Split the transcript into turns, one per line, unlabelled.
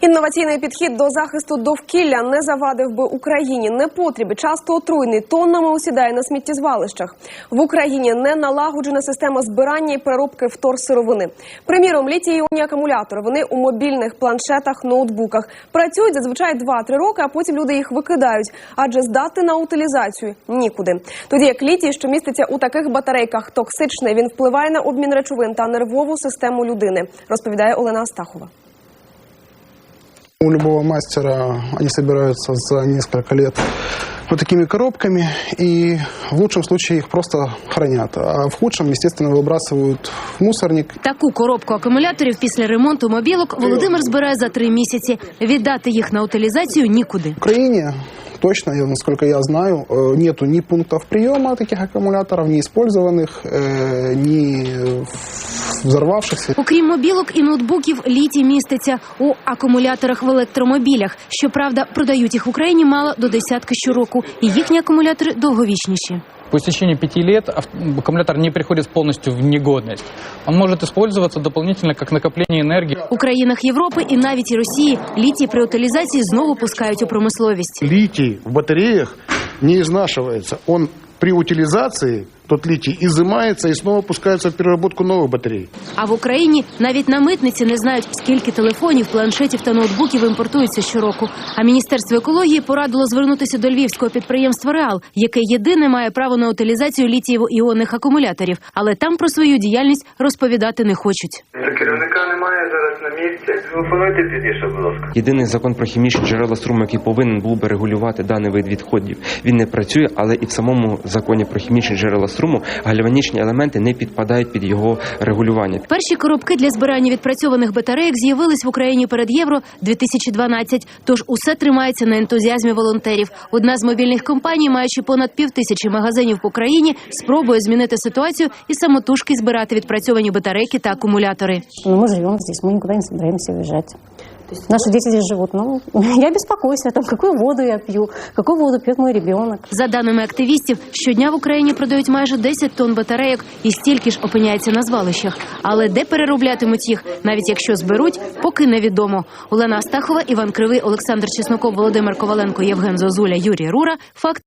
Інноваційний підхід до захисту довкілля не завадив би Україні. Непотріб часто отруйний тоннами усідає на сміттєзвалищах. В Україні не налагоджена система збирання і переробки вторсировини. Приміром, літій-іонні акумулятори вони у мобільних планшетах, ноутбуках працюють зазвичай 2-3 роки, а потім люди їх викидають, адже здати на утилізацію нікуди. Тоді як літій, що міститься у таких батарейках, токсичний, він впливає на обмін речовин та нервову систему людини, розповідає Олена Астахова.
У любого мастера они собираются за несколько лет вот такими коробками, и в лучшем случае их просто хранят, а в худшем, естественно, выбрасывают в мусорник.
Таку коробку акумуляторів після ремонту мобілок Володимир збирає за три місяці. Віддати їх на утилізацію нікуди.
В Украине точно, я- насколько я знаю, э, нету ни пунктов приема таких аккумуляторов, ни использованных, э, ни взорвавшихся.
Окрім мобілок і ноутбуків, літій міститься у акумуляторах в електромобілях. Щоправда, продають їх в Україні мало до десятки щороку, і їхні акумулятори довговічніші.
По истечении пяти лет ав- аккумулятор не приходит полностью в негодность. Он может использоваться дополнительно как накопление энергии.
У країнах Європи і навіть і Росії літій при утилізації знову пускають у промисловість.
литий в батареях не изнашивается. Он при утилизации, тот литий, изымается и снова пускается в переработку новых батарей.
А в Україні навіть на митниці не знають, скільки телефонів, планшетів та ноутбуків імпортується щороку. А міністерство екології порадило звернутися до львівського підприємства Реал, яке єдине має право на утилізацію літієво-іонних акумуляторів, але там про свою діяльність розповідати не хочуть.
Керівника немає зараз на місці. Телефонуйте пізніше, будь ласка.
Єдиний закон про хімічні джерела струму, який повинен був би регулювати даний вид відходів, він не працює, але і в самому законі про хімічні джерела струму гальванічні елементи не підпадають під його регулювання.
Перші коробки для збирання відпрацьованих батарейок з'явились в Україні перед євро 2012 Тож усе тримається на ентузіазмі волонтерів. Одна з мобільних компаній, маючи понад пів тисячі магазинів по країні, спробує змінити ситуацію і самотужки збирати відпрацьовані батарейки та акумулятори.
Но мы живем здесь, мы никуда не собираемся уезжать. Наши дети здесь живут. Ну, я беспокоюсь о том, какую воду я пью, какую воду пьет мой ребенок.
За даними активістів, щодня в Україні продають майже 10 тонн батарейок і стільки ж опиняється на звалищах. Але де перероблятимуть їх, навіть якщо зберуть, поки невідомо. Олена Астахова, Іван Кривий, Олександр Чесноков, Володимир Коваленко, Євген Зозуля, Юрій Рура. Факт.